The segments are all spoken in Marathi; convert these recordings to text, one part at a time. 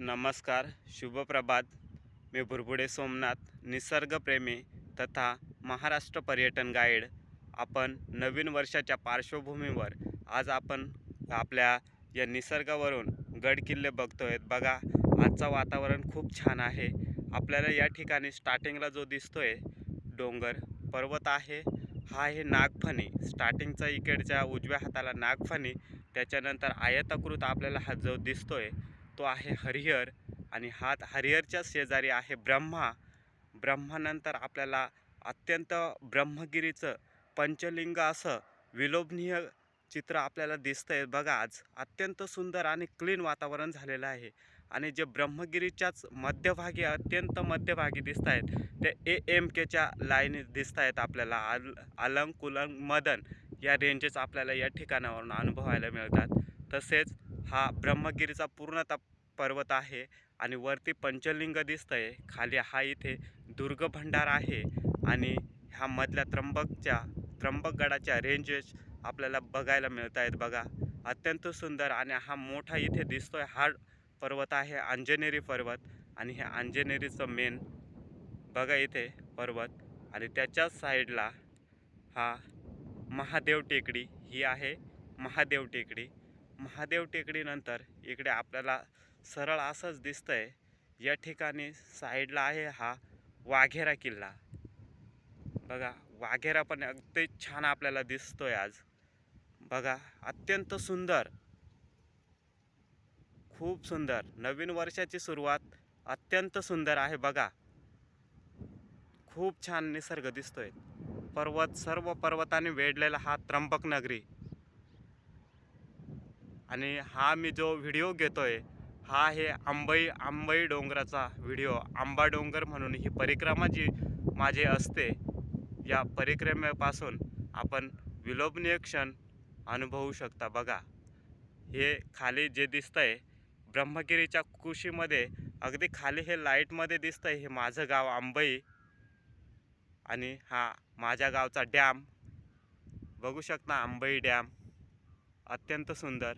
नमस्कार शुभप्रभात मी भुरभुडे सोमनाथ निसर्गप्रेमी तथा महाराष्ट्र पर्यटन गाईड आपण नवीन वर्षाच्या पार्श्वभूमीवर आज आपण आपल्या या निसर्गावरून गड किल्ले बघतोय बघा आजचं वातावरण खूप छान आहे. आपल्याला या ठिकाणी स्टार्टिंगला जो दिसतो आहे डोंगर पर्वत आहे. हा आहे नागफणी. स्टार्टिंगचा इकडच्या उजव्या हाताला नागफणी. त्याच्यानंतर आयताकृत आपल्याला हा जो दिसतो आहे तो आहे हरिहर आणि हा हरिहरच्या शेजारी आहे ब्रह्मा. ब्रह्मानंतर आपल्याला अत्यंत ब्रह्मगिरीचं पंचलिंग असं विलोभनीय चित्र आपल्याला दिसतं आहे बघा आज अत्यंत सुंदर आणि क्लीन वातावरण झालेलं आहे आणि जे ब्रह्मगिरीच्याच मध्यभागी अत्यंत मध्यभागी दिसत आहेत ते ए एम केच्या लाईनी दिसत आहेत आपल्याला. आल अलंग कुलंग मदन या रेंजेस आपल्याला या ठिकाणावरून अनुभवायला मिळतात. तसेच हा ब्रह्मगिरीचा पूर्णतः पर्वत आहे आणि वरती पंचलिंग दिसतंय. खाली हा इथे दुर्ग भंडार आहे आणि ह्या मधल्या त्र्यंबकच्या त्र्यंबकगडाच्या रेंजेस आपल्याला बघायला मिळत आहेत बघा. अत्यंत सुंदर आणि हा मोठा इथे दिसतोय हा पर्वत आहे अंजनेरी पर्वत आणि हे अंजनेरीचं मेन बघा इथे पर्वत आणि त्याच्याच साईडला हा महादेव टेकडी ही आहे महादेव टेकडी. महादेव टेकडीनंतर इकडे आपल्याला सरळ असंच दिसतंय. या ठिकाणी साईडला आहे हा वाघेरा किल्ला. बघा वाघेरा पण अगदी छान आपल्याला दिसतोय आज. बघा अत्यंत सुंदर. खूप सुंदर. नवीन वर्षाची सुरुवात अत्यंत सुंदर आहे बघा. खूप छान निसर्ग दिसतोय. पर्वत सर्व पर्वताने वेढलेला हा त्र्यंबक नगरी. आणि हा मी जो व्हिडिओ घेतो आहे हा आहे आंबई आंबई डोंगराचा व्हिडिओ आंबा डोंगर म्हणून ही परिक्रमा जी माझे असते या परिक्रमेपासून आपण विलोभनीय क्षण अनुभवू शकता. बघा हे खाली जे दिसतं आहे ब्रह्मगिरीच्या कुशीमध्ये अगदी खाली हे लाईटमध्ये दिसतं आहे हे माझं गाव आंबई आणि हा माझ्या गावचा डॅम. बघू शकता आंबई डॅम अत्यंत सुंदर.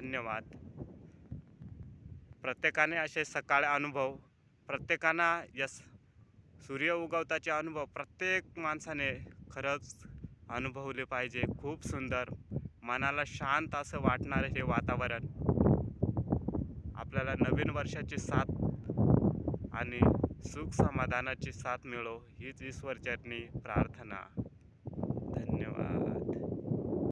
धन्यवाद. प्रत्येकाने असे सकाळ अनुभव प्रत्येकानं यस सूर्य उगवताचे अनुभव प्रत्येक माणसाने खरंच अनुभवले पाहिजे. खूप सुंदर. मनाला शांत असं वाटणारे हे वातावरण. आपल्याला नवीन वर्षाची साथ आणि सुख समाधानाची साथ मिळो हीच ईश्वरचरणी प्रार्थना. धन्यवाद.